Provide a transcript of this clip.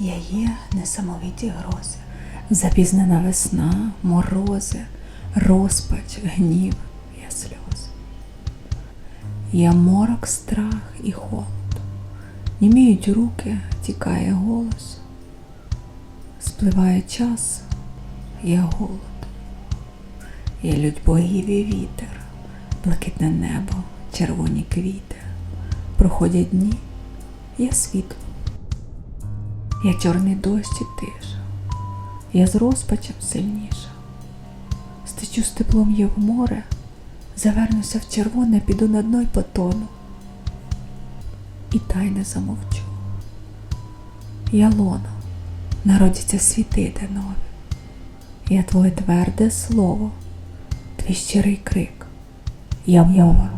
Я є несамовиті грози, запізнена весна, морози, розпач, гнів, я сльози. Я морок, страх і холод. Німіють руки, тікає голос. Спливає час, я голод. Я лють богів і вітер, блакитне небо, червоні квіти. Проходять дні, я світло. Я чорний дощ і тиша, я з розпачем сильніша. Стечу з теплом я в море, завернуся в червоне, піду на дно й потону. І тайне замовчу. Я лоно, народяться світи де. Я твоє тверде слово, твій щирий крик, я мова,